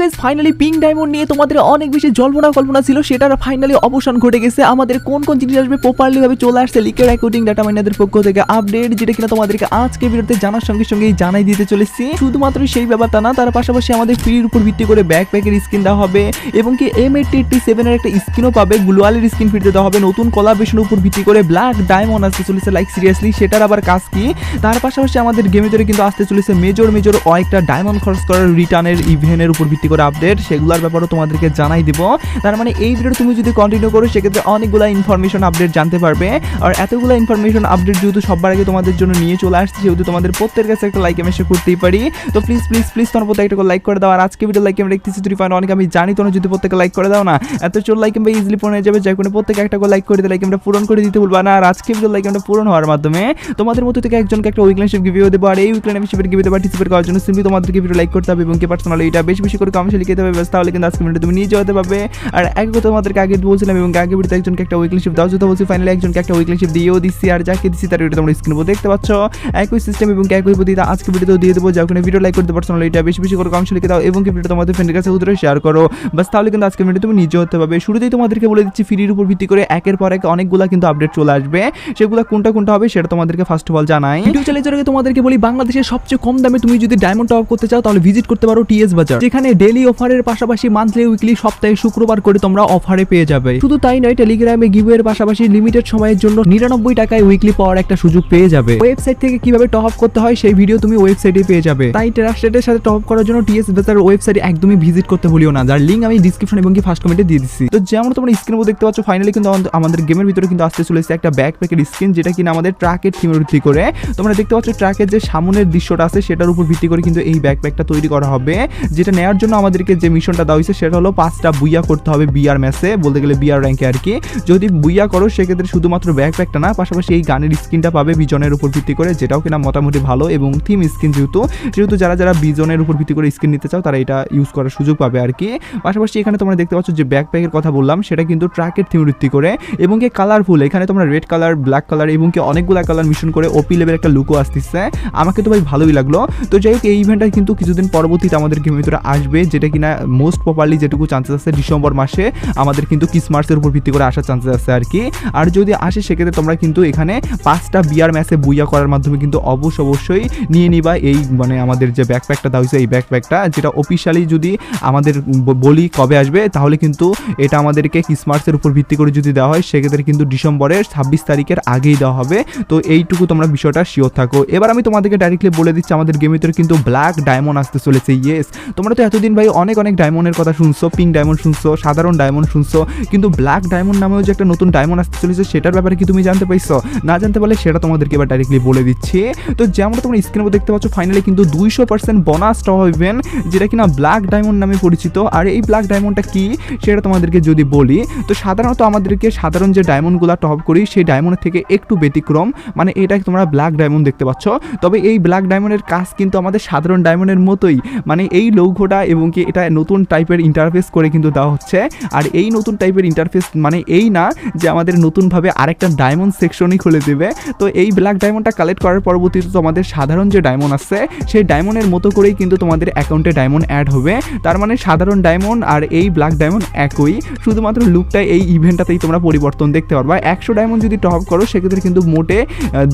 Guys finally diamond নিয়ে তোমাদের অনেক বেশি জল্পনা কল্পনা ছিল, সেটার ফাইনালি অবসান ঘটে গেছে। আমাদের কোন কোন জিনিস আসবে প্রপারলি ভাবে চলে আসছে লিকের ডাটা মাইনাদের পক্ষ থেকে আপডেট যেটা কিনা তোমাদেরকে আজকে জানার সঙ্গে জানাই দিতে চলেছি। শুধুমাত্র সেই ব্যাপারটা না, তার পাশাপাশি আমাদের ফ্রির উপর ভিত্তি করে স্কিন দেওয়া হবে, এবং কি এম এইটটি সেভেনের একটা স্কিনও পাবে গ্লোয়ালের স্কিন ফিরতে দেওয়া হবে, নতুন কলাবেশনের উপর ভিত্তি করে ব্ল্যাক ডায়মন্ড আসতে চলেছে লাইক সিরিয়াসলি সেটার আবার কাজ কি? তার পাশাপাশি আমাদের গেমের ভিতরে কিন্তু আসতে চলেছে মেজর মেজর কয়েকটা ডায়মন্ড খরচ করার রিটার্নের ইভেন্টের উপর ভিত্তি করে আপডেট সেগুলোর ব্যাপারেও তোমাদেরকে জানাই দিব। তার মানে এই ভিডিও তুমি যদি কন্টিনিউ করো, সেক্ষেত্রে অনেকগুলো ইনফরমেশন আপডেট জানতে পারবে। আর এতগুলো ইনফরমেশন আপডেট যেহেতু সবার আগে তোমাদের জন্য নিয়ে চলে আসছে যেহেতু তোমাদের প্রত্যেকের কাছে একটা লাইক আমি শেয়ার করতেই পারি। তো প্লিজ প্লিজ প্লিজ তোমার প্রত্যেক একটা লাইক করে দাও। আর আজকে ভিডিও লাইক আমি দেখতেছি থ্রি পয়েন্ট অনেক আমি জানি তোমরা যদি প্রত্যেকে লাইক করে দাও না। এত চোর লাইক আমরা ইজিলি হয়ে যাবে, যে কোনো প্রত্যেকে একটা করে লাইক করে দিলে লাইক আমরা পূরণ করে দিতে ভুলবা না। আর আজকে ভিডিও লাইক আমরা পূরণ হওয়ার মাধ্যমে তোমাদের মধ্যে থেকে একজনকে একটা উইকলেনশিপ গিভিও দেবো। আর এই উইকলেনশিপের গিভে পার্টিসিপেট করার জন্য সিম্পলি তোমাদেরকে ভিডিও লাইক করতে হবে এবং কি পার্সোনালি এটা বেশি বেশি করে কমেন্টে লিখে দেবে, ব্যাস, তাহলে কিন্তু আজকে ভিডিও তুমি নিয়ে যেতে পারবে। আর এক কথা তোমাদেরকে আগে বলছিলাম এবং আগে ভিডিওতে একজনকে একটা উইকলেনশিপ দাও যেটা বলছি ফাইনালি একজনকে একটা উইকলেনশিপ দিয়েও দিচ্ছি আর যাকে দিচ্ছি তার ভিডিও তোমরা স্ক্রিন দেখতে পাচ্ছ। একই সিস্টেম এবং একই পদ্ধতিতে আজকে ভিডিওতেও দিয়ে দেবো যখন ভিডিও লাইক করতে পার্সোনালি এটা বেশি বেশি করে কমেন্টে লিখে দাও এবং ভিডিও তোমাদের ফ্রেন্ডের কাছে উত্তরে শেয়ার করো। বাস তাহলে কিন্তু আজকে ভিডিও তুমি নিজে হতে পারবে। শুরুতেই তোমাদেরকে বলে দিচ্ছি ফ্রির উপর ভিত্তি করে একের পর এক অনেকগুলা কিন্তু আপডেট চলে আসবে। সেগুলো কোনটা কোনটা হবে সেটা তোমাদেরকে ফার্স্ট অফ অল জানাই। ভিডিও চালিয়ে আগে তোমাদেরকে বলি, বাংলাদেশের সবচেয়ে কম দামে তুমি যদি ডায়মন্ড টপ করতে চাও, তাহলে ভিজিট করতে পারো টিএস বাজার যেখানে ডেলি অফারের পাশাপাশি মান্থলি উইকলি সপ্তাহে শুক্রবার করে তোমরা অফারে পেয়ে যাবে। শুধু তাই নয় টেলিগ্রামে গিভের পাশাপাশি লিমিটেড সময়ের জন্য নিরানব্বই টাকায় উইকলি পাওয়ার একটা সুযোগ পেয়ে যাবে। ওয়েবসাইট থেকে কীভাবে টপ আপ করতে হয় সেই ভিডিও তুমি ওয়েবসাইটে পেয়ে যাবে। তাই ট্রাস্টেডের সাথে টপ করার জন্য টিএস বাজার ওয়েবসাইটে একদমই ভিজিট করতে ভুলিও না। যার লিঙ্ক আমি ডিসক্রিপশন এবং কি ফার্স্ট কমেন্টে দিয়ে দিচ্ছি। তো যেমন তোমরা স্ক্রিনে দেখতে পাচ্ছ ফাইনালি কিন্তু আমাদের- গেমের ভিতরে কিন্তু আসতে চলেছে একটা ব্যাকপ্যাকের স্ক্রিন যেটা কিনা আমাদের ট্রাকের থিমের ভিত্তি করে। তোমরা দেখতে পাচ্ছ ট্রাকের যে সামনের দৃশ্যটা আছে, সেটার উপর ভিত্তি করে কিন্তু এই ব্যাকপ্যাকটা তৈরি করা হবে, যেটা নেওয়ার জন্য আমাদেরকে যে মিশনটা দেওয়া হয়েছে সেটা হলো পাঁচটা বুইয়া করতে হবে বিআর ম্যাচে, বলতে গেলে বিআর র্যাঙ্কে আর কি। যদি বুইয়া করো, সেক্ষেত্রে শুধুমাত্র ব্যাকপ্যাকটা না, পাশাপাশি এই গানের স্কিনটা পাবে বিজনের উপর ভিত্তি করে, যেটাও কিনা মোটামুটি ভালো এবং থিম স্কিন যেহেতু যেহেতু যারা যারা বিজনের উপর ভিত্তি করে স্কিন নিতে চাও, তারা এটা ইউজ করার সুযোগ পাবে আর কি। পাশাপাশি এখানে তোমরা দেখতে পাচ্ছ যে ব্যাকপ্যাকের কথা বললাম, সেটা কিন্তু ট্র্যাকের থিম ভিত্তি করে এবং কি কালারফুল এখানে তোমরা রেড কালার ব্ল্যাক কালার এবং কি অনেকগুলো কালার মিশন করে ওপি লেভেল একটা লুকও আসতেছে। আমাকে তো ভাই ভালোই লাগল। তো যাই হোক, এই ইভেন্টটা কিন্তু কিছুদিন পরবর্তীতে আমাদের গেমের ভিতরে আসবে। যেটা কিনা মোস্ট প্রপারলি যেটুকু চান্সেস আছে ডিসেম্বর মাসে, আমাদের কিন্তু কিসমার্সের উপর ভিত্তি করে আসার চান্সেস আছে আর কি। আর যদি আসে, সেক্ষেত্রে তোমরা কিন্তু এখানে পাঁচটা বিয়ার ম্যাচে বুইয়া করার মাধ্যমে কিন্তু অবশ্য অবশ্যই নিয়ে নিবা এই মানে আমাদের যে ব্যাকপ্যাকটা দেওয়া হয়েছে, এই ব্যাকপ্যাকটা যেটা অফিসিয়ালি যদি আমাদের বলি কবে আসবে, তাহলে কিন্তু এটা আমাদেরকে কিসমার্সের উপর ভিত্তি করে যদি দেওয়া হয়, সেক্ষেত্রে কিন্তু ডিসেম্বরের ছাব্বিশ তারিখের আগেই দেওয়া হবে। তো এইটুকু তোমরা বিষয়টা শিওর থাকো। এবার আমি তোমাদেরকে ডাইরেক্টলি বলে দিচ্ছি, আমাদের গেমের কিন্তু ব্ল্যাক ডায়মন্ড আসতে চলেছে ইয়েস তোমরা তো এতদিন ভাই, অনেক অনেক ডায়মন্ডের কথা শুনছো পিঙ্ক ডায়মন্ড শুনছো, সাধারণ ডায়মন্ড শুনছো, কিন্তু ব্ল্যাক ডায়মন্ড নামেও যে একটা নতুন ডায়মন্ড আসতে চলেছে, সেটার ব্যাপারে কি তুমি জানতে পাইছো না জানতে পারলে সেটা তোমাদেরকে এবার ডাইরেক্টলি বলে দিচ্ছি। তো যেমন তোমরা স্ক্রিনে দেখতে পাচ্ছ ফাইনালি কিন্তু দুইশো পার্সেন্ট বোনাস হইবেন, যেটা কিনা ব্ল্যাক ডায়মন্ড নামে পরিচিত। আর এই ব্ল্যাক ডায়মন্ডটা কি, সেটা তোমাদেরকে যদি বলি, তো সাধারণত আমাদেরকে সাধারণ যে ডায়মন্ডগুলো টপ করি, সেই ডায়মন্ডের থেকে একটু ব্যতিক্রম মানে এটা তোমরা ব্ল্যাক ডায়মন্ড দেখতে পাচ্ছ। তবে এই ব্ল্যাক ডায়মন্ডের কাজ কিন্তু আমাদের সাধারণ ডায়মন্ডের মতোই মানে এই লৌঘোটা এবং কি এটা নতুন টাইপের ইন্টারফেস করে কিন্তু দেওয়া হচ্ছে। আর এই নতুন টাইপের ইন্টারফেস মানে এই না যে আমাদের নতুনভাবে আরেকটা ডায়মন্ড সেকশনই খুলে দেবে। তো এই ব্ল্যাক ডায়মন্ডটা কালেক্ট করার পরবর্তীতে তোমাদের সাধারণ যে ডায়মন্ড আছে, সেই ডায়মন্ডের মতো করেই কিন্তু তোমাদের অ্যাকাউন্টে ডায়মন্ড অ্যাড হবে। তার মানে সাধারণ ডায়মন্ড আর এই ব্ল্যাক ডায়মন্ড একই। শুধুমাত্র লুকটা এই ইভেন্টটাতেই তোমরা পরিবর্তন দেখতে পারবা। একশো ডায়মন্ড যদি টপ করো, সেক্ষেত্রে কিন্তু মোটে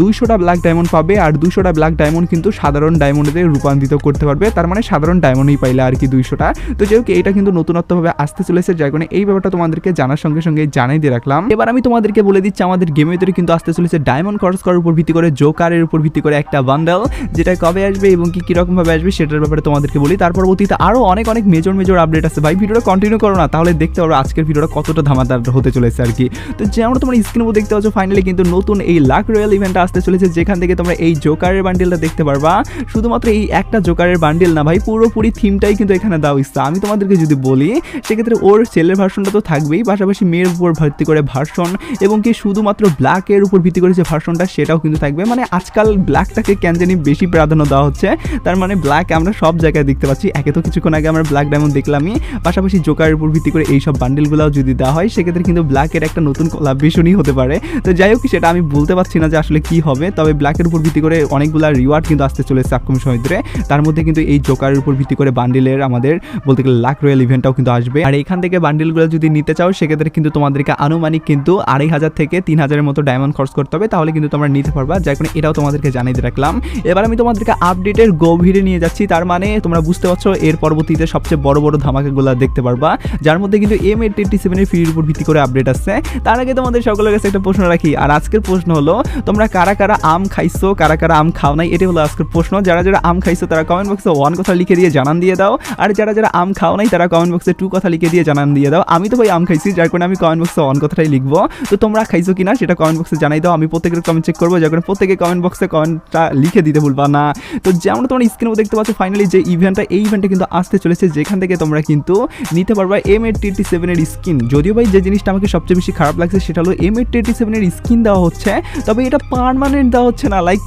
দুইশোটা ব্ল্যাক ডায়মন্ড পাবে। আর দুইশোটা ব্ল্যাক ডায়মন্ড কিন্তু সাধারণ ডায়মন্ডে রূপান্তরিত করতে পারবে। তার মানে সাধারণ ডায়মন্ডই পাইলে আর কি দুইশোটা তো যাই হোক, এটা কিন্তু নতুনত্বভাবে আসতে চলেছে, যার কারণে এই ব্যাপারটা তোমাদেরকে জানার সঙ্গে সঙ্গে জানাই দিয়ে রাখলাম। এবার আমি তোমাদেরকে বলে দিচ্ছি, আমাদের গেমের ভিতরে কিন্তু আসতে চলেছে ডায়মন্ড খরচ করার উপর ভিত্তি করে জোকারের উপর ভিত্তি করে একটা বান্ডেল যেটা কবে আসবে এবং কি কীরকম ভাবে আসবে সেটার ব্যাপারে তোমাদেরকে বলি। তার পরবর্তীতে আরও অনেক অনেক মেজর মেজর আপডেট আছে। ভাই, ভিডিওটা কন্টিনিউ করো না, তাহলে দেখতে পারো আজকের ভিডিওটা কতটা ধামাদার হতে চলেছে আর কি। তো যেমন তোমরা স্ক্রিনে উপর দেখতে পাচ্ছ ফাইনালি কিন্তু নতুন এই লাক রয়্যাল ইভেন্টটা আসতে চলেছে, যেখান থেকে তোমরা এই জোকারের বান্ডেলটা দেখতে পারবা। শুধুমাত্র এই একটা জোকারের বান্ডেল না ভাই, পুরোপুরি থিমটাই কিন্তু এখানে দেওয়া ইচ্ছা আমি তোমাদেরকে যদি বলি, সেক্ষেত্রে ওর ছেলের ভার্সনটা তো থাকবেই, পাশাপাশি মেয়ের উপর ভিত্তি করে ভার্সন, এবং কি শুধুমাত্র ব্ল্যাকের উপর ভিত্তি করে যে ভার্সনটা, সেটাও কিন্তু থাকবে। মানে আজকাল ব্ল্যাকটাকে কেন জানি বেশি প্রাধান্য দেওয়া হচ্ছে। তার মানে ব্ল্যাক আমরা সব জায়গায় দেখতে পাচ্ছি। একে তো কিছুক্ষণ আগে আমরা ব্ল্যাক ডায়মন্ড দেখলামই। পাশাপাশি জোকারের উপর ভিত্তি করে এই সব বান্ডেলগুলোও যদি দেওয়া হয়, সেক্ষেত্রে কিন্তু ব্ল্যাকের একটা নতুন কোলাবরেশনই হতে পারে। তো যাই হোক, সেটা আমি বলতে পারছি না যে আসলে কি হবে, তবে ব্ল্যাকের উপর ভিত্তি করে অনেকগুলো রিওয়ার্ড কিন্তু আসতে চলেছে আপকামিং সময় ধরে তার মধ্যে কিন্তু এই জোকারের উপর ভিত্তি করে বান্ডেলের আমাদের, বলতে গেলে লাখ রয়্যাল ইভেন্টটাও কিন্তু আসবে। আর এখান থেকে বান্ডিলগুলো যদি নিতে চাও, সেক্ষেত্রে কিন্তু তোমাদেরকে আনুমানিক কিন্তু আড়াই হাজার থেকে তিন হাজারের মতো ডায়মন্ড খরচ করতে হবে। তাহলে কিন্তু তোমরা নিতে পারবা। যার কারণে এটাও তোমাদেরকে জানিয়ে রাখলাম। এবার আমি তোমাদেরকে আপডেটের গভীরে নিয়ে যাচ্ছি। তার মানে তোমরা বুঝতে পারছ, এর পরবর্তীতে সবচেয়ে বড় বড় ধামাকাগুলো দেখতে পারবা। যার মধ্যে কিন্তু এম এইট টোয়েন্টি সেভেনের ফ্রির উপর ভিত্তি করে আপডেট আসছে। তার আগে তোমাদের সকলের কাছে একটা প্রশ্ন রাখি। আর আজকের প্রশ্ন হলো, তোমরা কারা কারা আম খাইছো, কারা কারা আম খাও নাই? এটাই হলো আজকের প্রশ্ন। যারা যারা আম খাইছো, তারা কমেন্ট বক্সে ওয়ান কথা লিখে দিয়ে জানান দিয়ে দাও। আর যারা যারা আম খাও নাই, তারা কমেন্ট বক্সে টু কথা লিখে দিয়ে জানান দিয়ে দাও। আমি তো ভাই আম খাইছি, যার কারণে আমি কমেন্ট বক্সে অন কথাটাই লিখব। তো তোমরা খাইছো কিনা সেটা কমেন্ট বক্সে জানাই দাও। আমি প্রত্যেকের কমেন্ট চেক করব, যার কারণে প্রত্যেকে কমেন্ট বক্সে কমেন্টটা লিখে দিতে ভুলবা না। তো যেমন তোমরা স্ক্রিনে দেখতে পাচ্ছ ফাইনালি যে ইভেন্টটা এই ইভেন্টটা কিন্তু আসতে চলেছে। যেখান থেকে তোমরা কিন্তু নিতে পারবা এম এইট টোয়েন্টি সেভেনের স্কিন যদিও ভাই যে জিনিসটা আমাকে সবচেয়ে বেশি খারাপ লাগছে, সেটা হলো এম এইট টোয়েন্টি সেভেনের স্কিন দেওয়া হচ্ছে। তবে এটা পারমানেন্ট দেওয়া হচ্ছে না লাইক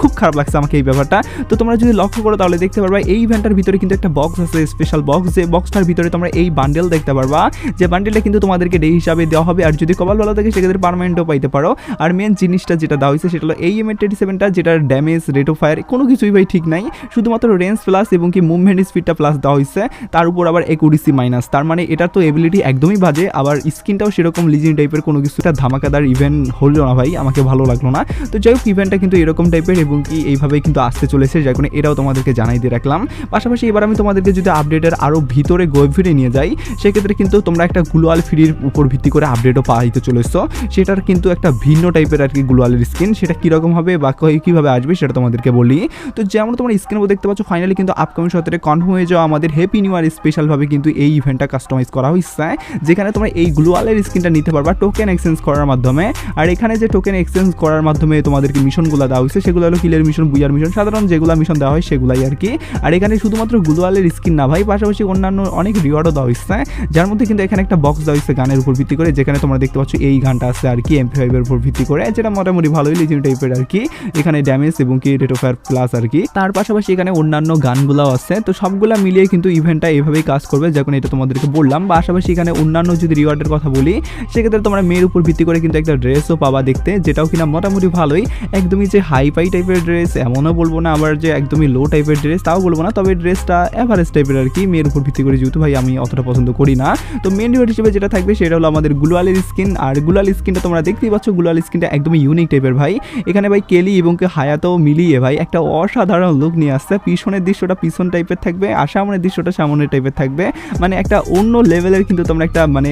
খুব খারাপ লাগছে আমাকে এই ব্যাপারটা। তো তোমরা যদি লক্ষ্য করো তাহলে দেখতে পারবা, এই ইভেন্টের ভিতরে কিন্তু একটা বক্স আছে স্পেশাল বক্স যে বক্সটার ভিতরে তোমরা এই বান্ডেল দেখতে পারবা। যে বান্ডেলটা কিন্তু তোমাদেরকে ডে হিসাবে দেওয়া হবে, আর যদি কপাল ভালো থাকে সেক্ষেত্রে পারমানেন্টও পাইতে পারো। আর মেন জিনিসটা যেটা দেওয়া হয়েছে সেটা হলো এই এম টোয়েন্টি সেভেনটা যেটার ড্যামেজ রেট অফ ফায়ার কোনো কিছুই ভাই ঠিক নাই। শুধুমাত্র রেঞ্জ প্লাস এবং কি মুভমেন্ট স্পিডটা প্লাস দেওয়া হয়েছে। তার উপর আবার একুডিসি মাইনাস তার মানে এটার তো এবিলিটি একদমই বাজে। আবার স্কিনটাও সেরকম লিজিং টাইপের কোনো কিছুটা ধামাকাদার ইভেন্ট হলো না ভাই, আমাকে ভালো লাগল না। তো যাই হোক ইভেন্টটা কিন্তু এরকম টাইপের এবং কি এইভাবেই কিন্তু আসতে চলেছে, যার কারণে এটাও তোমাদেরকে জানাই দিয়ে রাখলাম। পাশাপাশি এবার আমি তোমাদেরকে যদি আপডেটের আরও ভিতরে গভীরে নিয়ে যাই, সেক্ষেত্রে কিন্তু তোমরা একটা গ্লোয়াল ফ্রির উপর ভিত্তি করে আপডেটও পাইতে চলেছো। সেটার কিন্তু একটা ভিন্ন টাইপের আর কি গ্লোয়ালের স্কিন সেটা কীরকম হবে বা কীভাবে আসবে সেটা তোমাদেরকে বলি। তো যেমন তোমরা স্ক্রিনে দেখতে পাচ্ছ ফাইনালি কিন্তু আপকামিং সতেরে কনফার্ম হয়ে যাওয়া আমাদের হ্যাপি নিউ ইয়ার স্পেশালভাবে কিন্তু এই ইভেন্টটা কাস্টমাইজ করা হয়েছে যেখানে তোমরা এই গ্লোয়ালের স্কিনটা নিতে পারবা টোকেন এক্সচেঞ্জ করার মাধ্যমে। আর এখানে যে টোকেন এক্সচেঞ্জ করার মাধ্যমে তোমাদেরকে মিশনগুলো দেওয়া হয়েছে সেগুলো হলো কিলের মিশন বুয়ার মিশন সাধারণ যেগুলো মিশন দেওয়া হয় সেগুলাই আর কি। আর এখানে শুধুমাত্র গ্লোয়ালের স্কিন না ভাই, পাশাপাশি অন্যান্য অনেক রিওয়ার্ডও দেওয়া হয়েছে যার মধ্যে কিন্তু এখানে একটা বক্স দেওয়া হয়েছে গানের উপর ভিত্তি করে, যেখানে তোমরা দেখতে পাচ্ছ এই গানটা আছে আর কি এমপি ফাইভের উপর ভিত্তি করে, যেটা মোটামুটি ভালোই লিজিং টাইপের আর কি। এখানে ড্যামেজ এবং কি রেট অফ ফায়ার প্লাস আর কি। তার পাশাপাশি এখানে অন্যান্য গানগুলোও আছে, তো সবগুলা মিলিয়ে কিন্তু ইভেন্টটা এভাবেই কাজ করবে যখন এটা তোমাদেরকে বললাম। পাশাপাশি এখানে অন্যান্য যদি রিওয়ার্ডের কথা বলি, সেক্ষেত্রে তোমরা মেয়ের উপর ভিত্তি করে কিন্তু একটা ড্রেসও পাবা দেখতে, যেটাও কিনা মোটামুটি ভালোই। একদমই যে হাই ফাই টাইপের ড্রেস এমনও বলব না আবার যে একদমই লো টাইপের ড্রেস তাও বলব না। তবে ড্রেসটা অ্যাভারেজ টাইপের আর কি, মেয়ের উপর ভিত্তি করে যেহেতু ভাই আমি অতটা পছন্দ করি না। তো মেন রিওয়ার্ড হিসেবে যেটা থাকবে সেটা হলো আমাদের গুলালের স্কিন আর গুলাল স্কিনটা তোমরা দেখতেই পাচ্ছ গুলাল স্কিনটা একদমই ইউনিক টাইপের ভাই। এখানে ভাই কেলি এবং কি হায়াতও মিলিয়ে ভাই একটা অসাধারণ লুক নিয়ে আসছে। পিছনের দৃশ্যটা পিছন টাইপের থাকবে, আর সামনের দৃশ্যটা সামনের টাইপের থাকবে। মানে একটা অন্য লেভেলের কিন্তু তোমরা একটা মানে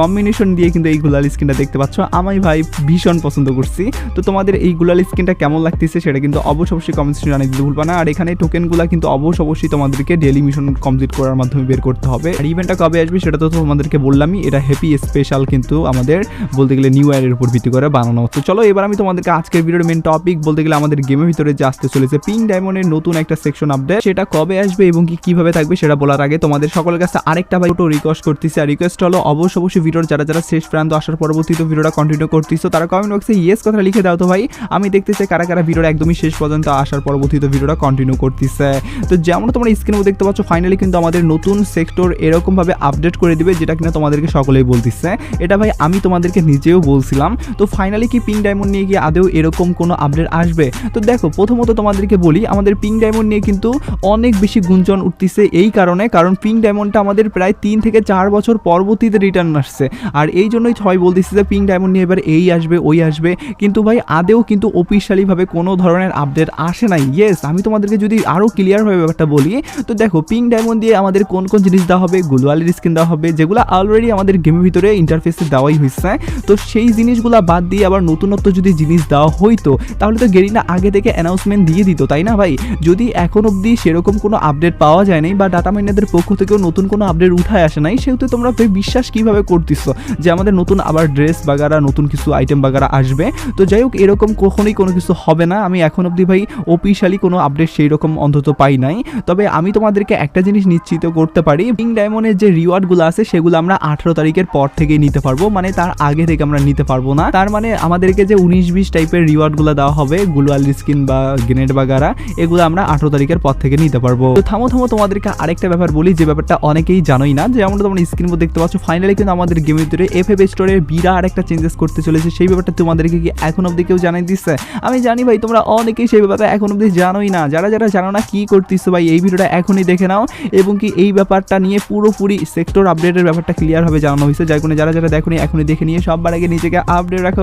কম্বিনেশন দিয়ে কিন্তু এই গুলাল স্কিনটা দেখতে পাচ্ছ। আমি ভাই ভীষণ পছন্দ করছি। তো তোমাদের এই গুলাল স্কিনটা কেমন লাগতেছে সেটা কিন্তু অবশ্যই অবশ্যই কমেন্ট জানিয়ে দিতে ভুলবা না। আর এখানে টোকেনগুলো কিন্তু অবশ্যই অবশ্যই তোমাদেরকে ডেলি মিশন কমপ্লিট করার মাধ্যমে বের করতে হবে। আর ইভেন্টটা কবে আসবে সেটা তো তোমাদেরকে বললামই। এটা হ্যাপি স্পেশাল কিন্তু আমাদের বলতে গেলে নিউ ইয়ারের উপর ভিত্তি করে বানানো তো চলো এবার আমি তোমাদেরকে আজকের ভিডিওর মেন টপিক বলতে গেলে আমাদের গেমের ভিতরে যে আসতে চলেছে পিঙ্ক ডায়মন্ডের নতুন একটা সেকশন আপডেট সেটা কবে আসবে এবং কি কীভাবে থাকবে সেটা বলার আগে তোমাদের সকলের কাছে আরেকটা ভাই রিকোয়েস্ট করতেছি। আর রিকোয়েস্ট হলো অবশ্যই অবশ্যই ভিডিওর যারা যারা শেষ প্রান্ত আসার পরবর্তীতে ভিডিওটা কন্টিনিউ করতেছো, তারা কমেন্ট বক্সে ইয়েস কথা লিখে দাও তো ভাই। আমি দেখতে চাই কারা কারা ভিডিওর একদমই শেষ পর্যন্ত আসার পরবর্তীতে ভিডিওটা কন্টিনিউ করতেছে। তো যেমন তোমরা স্ক্রিনে দেখতে পাচ্ছ ফাইনালি কিন্তু আমাদের নতুন সেক্টর এরকমভাবে আপডেট করে দিবে, যেটা কিনা তোমাদেরকে সকলেই বলতেছে। এটা ভাই আমি তোমাদেরকে নিজেও বলছিলাম। তো ফাইনালি কি পিঙ্ক ডায়মন্ড নিয়ে গিয়ে আদেও এরকম কোনো আপডেট আসবে? তো দেখো, প্রথমত তোমাদেরকে বলি, আমাদের পিঙ্ক ডায়মন্ড নিয়ে কিন্তু অনেক বেশি গুঞ্জন উঠতেছে এই কারণে, কারণ পিঙ্ক ডায়মন্ডটা আমাদের প্রায় তিন থেকে চার বছর পরবর্তীতে রিটার্ন আসছে। আর এই জন্যই সবাই বলতেছে যে পিঙ্ক ডায়মন্ড নিয়ে এবার এই আসবে, ওই আসবে। কিন্তু ভাই আদেও কিন্তু অফিসিয়ালিভাবে কোনো ধরনের আপডেট আসে নাই। ইয়েস আমি তোমাদেরকে যদি আরও ক্লিয়ারভাবে ব্যাপারটা বলি, তো দেখো পিং ডায়মন্ড দিয়ে আমাদের কোন কোন জিনিস দেওয়া হবে? গুলওয়ালের স্কিন দেওয়া হবে, যেগুলো অলরেডি আমাদের গেমের ভিতরে ইন্টারফেসে দেওয়াই হয়েছে তো সেই জিনিসগুলো বাদ দিয়ে আবার নতুনত্ব যদি জিনিস দেওয়া হইতো, তাহলে তো গেরিনা আগে থেকে অ্যানাউন্সমেন্ট দিয়ে দিত, তাই না ভাই? যদি এখন অবধি সেরকম কোনো আপডেট পাওয়া যায় নাই বা ডাটা মাইনারদের পক্ষ থেকেও নতুন কোনো আপডেট উঠায় আসে নাই, সেহেতু তোমরা বিশ্বাস কীভাবে করতেছো যে আমাদের নতুন আবার ড্রেস বাগারা, নতুন কিছু আইটেম বাগারা আসবে? তো যাই হোক, এরকম কখনোই কোনো কিছু হবে না। আমি এখন অবধি ভাই অফিসিয়ালি কোনো আপডেট সেই রকম অন্তত পাই নাই। তবে আমি তোমাদেরকে একটা জিনিস নিশ্চিত করতে পারি পিঙ্ক ডায়মন্ডের যে রিওয়ার্ডগুলো আছে সেগুলো আমরা আঠারো তারিখের পর থেকেই নিতে পারব মানে তার আগে থেকে আমরা নিতে পারব না। তার মানে আমাদেরকে যে উনিশ বিশ টাইপের রিওয়ার্ডগুলো দেওয়া হবে, গুলওয়াল স্কিন বা গ্রেনেড বাগারা, এগুলো আমরা আঠারো তারিখের পর থেকে নিতে পারব। তো থামো থামো, তোমাদেরকে আরেকটা ব্যাপার বলি, যে ব্যাপারটা অনেকেই জানোই না, যে আমরা তোমরা স্ক্রিন দেখতে পাচ্ছ ফাইনালি কিন্তু আমাদের গেমের ভিতরে এফ এফ স্টোরের বিরা আরেকটা চেঞ্জেস করতে চলেছে, সেই ব্যাপারটা তোমাদেরকে কি এখন অব্দি কেউ জানাই দিচ্ছে আমি জানি ভাই, তোমরা অনেকেই সেই ব্যাপারে এখন অবধি জানোই না। যারা যারা জানো না কী করতেছো ভাই, এই ভিডিওটা এখনই দেখে নাও এবং কি এই ব্যাপারটা নিয়ে পুরোপুরি সেক্টর আপডেটের ব্যাপারটা ক্লিয়ার হবে জানানো হয়েছে। যার কোনো যারা যারা দেখো এখনই দেখে নিয়ে সবার আগে নিজেকে আপডেট রাখো।